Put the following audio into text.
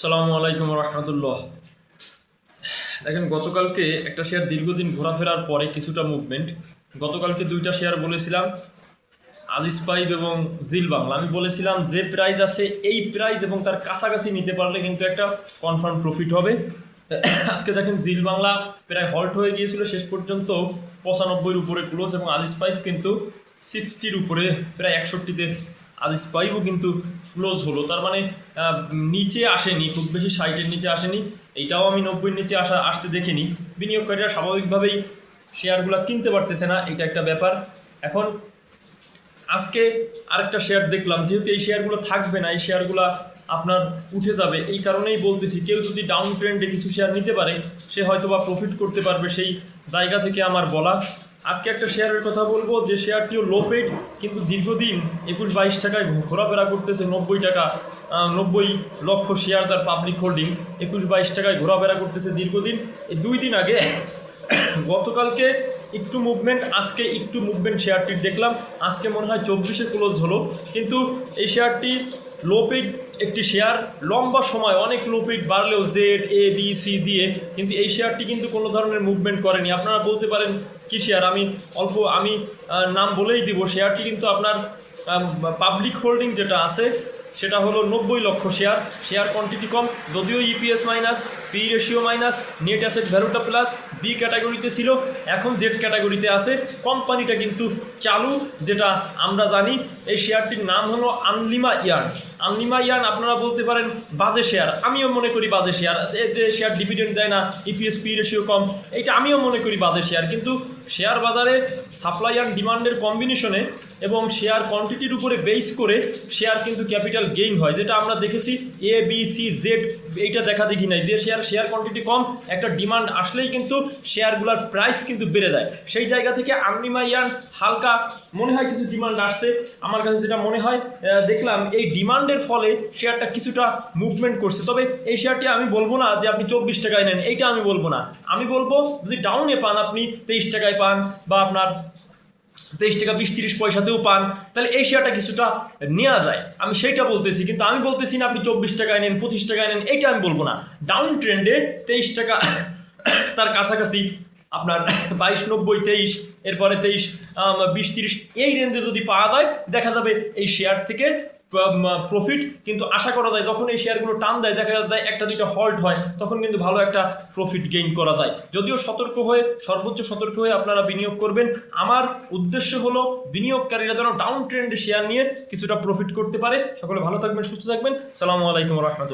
সালামু আলাইকুম রহমতুল্লাহ দেখেন, গতকালকে একটা শেয়ার দীর্ঘদিন ঘোরাফেরার পরে কিছুটা মুভমেন্ট গতকালকে দুইটা শেয়ার বলেছিলাম, আলিস পাইপ এবং জিল বাংলা। আমি বলেছিলাম, যে প্রাইজ আছে, এই প্রাইজ এবং তার কাছাকাছি নিতে পারলে কিন্তু একটা কনফার্ম প্রফিট হবে। আজকে দেখেন, জিল বাংলা প্রায় হল্ট হয়ে গিয়েছিল, শেষ পর্যন্ত পঁচানব্বইয়ের উপরে ক্লোজ এবং আলিস পাইপ কিন্তু সিক্সটির উপরে, প্রায় একষট্টিতে আলিস পাইপও কিন্তু ক্লোজ হলো। তার মানে নিচে আসেনি, খুব বেশি সাইটের নিচে আসেনি। এইটাও আমি নব্বইয়ের নিচে আসা, আসতে দেখিনি। বিনিয়োগকারীরা স্বাভাবিকভাবেই শেয়ারগুলো কিনতে পারতেছে না, এটা একটা ব্যাপার। এখন আজকে আরেকটা শেয়ার দেখলাম, যেহেতু এই শেয়ারগুলো থাকবে না, এই শেয়ারগুলো আপনার উঠে যাবে। এই কারণেই বলতেছি, কেউ যদি ডাউন ট্রেন্ডে কিছু শেয়ার নিতে পারে, সে হয়তো বা প্রফিট করতে পারবে সেই জায়গা থেকে আমার বলা। আজকে একটা শেয়ারের কথা বলব, যে শেয়ারটিও লো পেড কিন্তু দীর্ঘদিন একুশ বাইশ টাকায় ঘোরাফেরা করতেছে নব্বই টাকা নব্বই লক্ষ শেয়ার তার পাবলিক হোল্ডিং একুশ বাইশ টাকায় ঘোরাফেরা করতেছে দীর্ঘদিন। এই দুই দিন আগে গতকালকে একটু মুভমেন্ট আজকে একটু মুভমেন্ট শেয়ারটির দেখলাম। আজকে মনে হয় চব্বিশে ক্লোজ হলো। কিন্তু এই শেয়ারটি লো পেড একটি শেয়ার, লম্বা সময় অনেক লো পেড বাড়লেও জেড এ বি সি দিয়ে কিন্তু এই শেয়ারটি কিন্তু কোনো ধরনের মুভমেন্ট করেনি। আপনারা বলতে পারেন, কি শেয়ার? আমি অল্প, আমি নাম বলেই দিব। শেয়ারটি কিন্তু আপনার পাবলিক হোল্ডিং যেটা আছে, সেটা হলো নব্বই লক্ষ শেয়ার। শেয়ার কোয়ান্টিটি কম, যদিও EPS minus P ratio minus net asset ভ্যালুটা প্লাস বি ক্যাটাগরিতে ছিল, এখন জেড ক্যাটাগরিতে আছে। কোম্পানিটা কিন্তু চালু, যেটা আমরা জানি, এই শেয়ারটির নাম হলো আনলিমা ইয়ার্ন আনলিমা ইয়ার্ন আপনারা বলতে পারেন বাজে শেয়ার আমিও মনে করি বাজে শেয়ার যে শেয়ার ডিভিডেন্ড দেয় না ইপিএস পি রেশিও কম, এইটা আমিও মনে করি বাজে শেয়ার কিন্তু শেয়ার বাজারে সাপ্লাই অ্যান্ড ডিমান্ডের কম্বিনেশনে এবং শেয়ার কোয়ান্টিটির উপরে বেস করে শেয়ার কিন্তু ক্যাপিটাল গেইন হয়, যেটা আমরা দেখেছি এ বি সি জেড এইটা দেখা দেখি নাই। যে শেয়ার শেয়ার কোয়ান্টিটি কম, একটা ডিমান্ড আসলেই কিন্তু শেয়ারগুলোর প্রাইস কিন্তু বেড়ে যায়। সেই জায়গা থেকে আর্নিমা ইয়ান, হালকা, মনে হয় কিছু ডিমান্ড আসছে। আমার কাছে যেটা মনে হয় দেখলাম, এই ডিমান্ডের ফলে শেয়ারটা কিছুটা মুভমেন্ট করছে। তবে এই শেয়ারটি আমি বলব না যে আপনি চব্বিশ টাকায় নেন, এইটা আমি বলব না। আমি বলব যদি ডাউনে পান আপনি তেইশ টাকায় পান বা আপনার তেইশ টাকা বিশ তিরিশ পয়সাতেও পান, তাহলে এই শেয়ারটা কিছুটা নেওয়া যায়। আমি সেইটা বলতেছি, কিন্তু আমি বলতেছি না আপনি চব্বিশ টাকায় নেন, পঁচিশ টাকায় নেন, এইটা আমি বলব না। ডাউন ট্রেন্ডে তেইশ টাকা তার কাছাকাছি আপনার বাইশ, নব্বই, তেইশ, এরপরে তেইশ বিশ, তিরিশ, এই রেঞ্জে যদি পাওয়া যায়, দেখা যাবে এই শেয়ার থেকে প্রফিট কিন্তু আশা করা যায় যখন এই শেয়ারগুলো টান দেয়, দেখা যায় একটা দুইটা হল্ট হয়, তখন কিন্তু ভালো একটা প্রফিট গেইন করা যায়। যদিও সতর্ক হয়ে, সর্বোচ্চ সতর্ক হয়ে আপনারা বিনিয়োগ করবেন। আমার উদ্দেশ্য হলো বিনিয়োগকারীরা যেন ডাউন ট্রেন্ডে শেয়ার নিয়ে কিছুটা প্রফিট করতে পারে। সকলে ভালো থাকবেন, সুস্থ থাকবেন। সালামু আলাইকুম রহমতুল্লাহ।